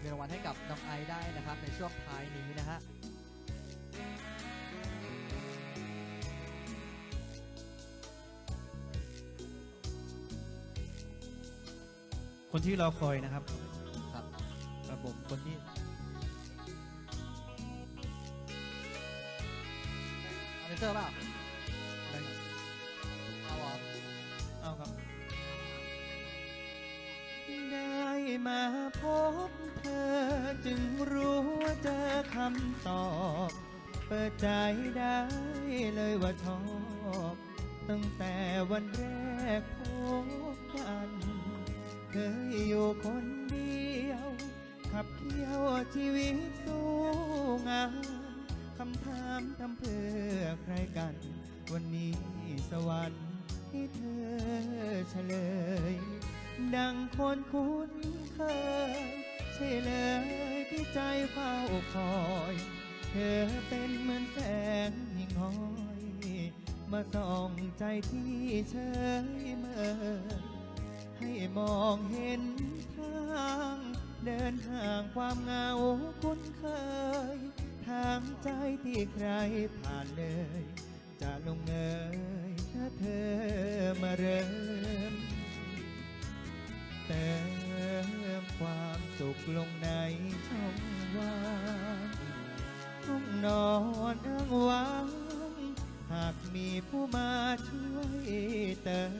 มีรางวัลให้กับน้องไอซ์ได้นะครับ ในช่วงท้ายนี้นะฮะคนที่รอคอยนะครับ ครับครับผมคนที่เอาเลเซอร์เปล่าเอาเหรอเอาครับ ได้มาพบ เธอจึงรู้ว่าเจอคำตอบ เปิดใจได้เลยว่าชอบ ตั้งแต่วันแรกพบกัน เคยอยู่คนเดียว ขับเคี่ยวชีวิตสู้งานคำถามทำเพื่อใครกัน วันนี้สวรรค์ให้เธอเฉลย ดังคนคุ้นเคย ช่เลยที่ใจเฝ้าคอย เธอเป็นเหมือนแสงหิ่งห้อย มาส่องใจที่เฉยเมยให้มองเห็นทาง เดินห่างความเหงาคุ้นเคย ทางใจที่ใครผ่านเลย จะลงเอยถ้าเธอมาเริ่ ลงในช่องว่างห้องนอนอ้างว้างหากมีผู้มาช่วยเติม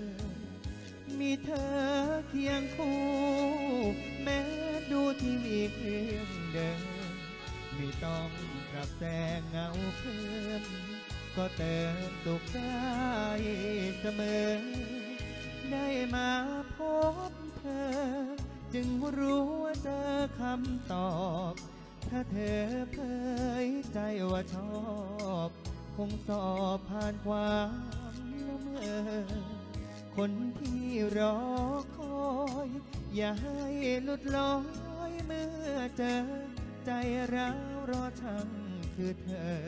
มีเธอเคียงคู่ แม้ดูทีวีเครื่องเดิมไม่ต้องปรับแต่งเงาเพิ่มก็เติมสุขได้เสมอ ได้มาพบเธอ จึงรู้ว่าเจอคำตอบ ถ้าเธอเผยใจว่าชอบ คงสอบผ่านความละเมอ คนที่รอคอย อย่าให้หลุดลอยเมื่อเจอ ใจร้าวรอช่างคือเธอ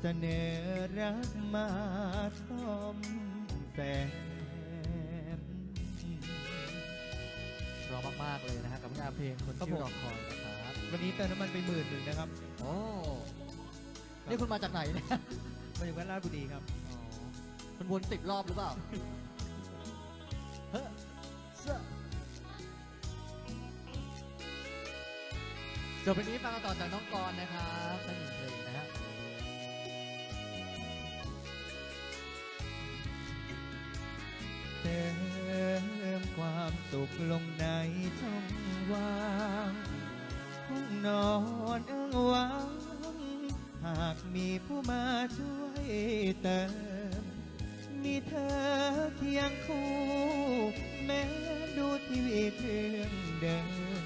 เสนอรักมาซ่อมแซม อมากๆเลยนะฮะกับงานเพลงคนครับที่ผมรอคอยนะครับวันนี้เติมน้ำมันไปหมื่นหนึ่งนะครับโอ้นี่คุณมาจากไหนเนี่ยมาอยู่กันราชบุรีครับอ๋อคุณวนสิบรอบหรือเปล่าเฮ้อเสื้อจบเพลงนี้ฟังกันต่อจากน้องกรณ์นะครับเป็นหนึ่งเพลง ความสุขลงในช่องว่างห้องนอนเอื้องว้าง หากมีผู้มาช่วยเติม มีเธอเคียงคู่ แม้ดูทีวีเครื่องเดิม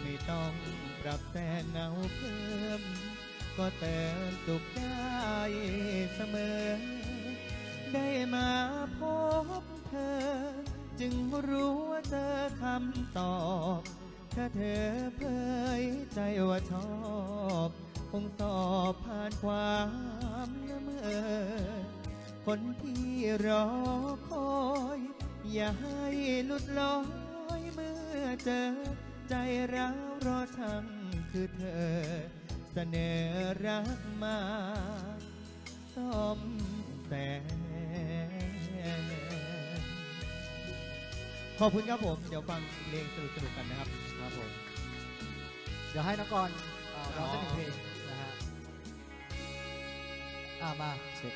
ไม่ต้องปรับแต่เงาเพิ่ม ก็เติมสุขได้ำตอบ ถ้าเธอเผยใจว่าชอบ คงสอบผ่านความละเมอ คนที่รอคอย อย่าให้หลุดลอยเมื่อเจอ ใจร้าวรอช่างคือเธอ เสนอรักมาซ่อม ขอบคุณครับผม เดี๋ยวฟังเพลงสนุกๆกันนะครับ ครับผมเดี๋ยวให้นักกรเอ่อร้องสักหนึ่งเพลงนะฮะอ่ามา เช็ค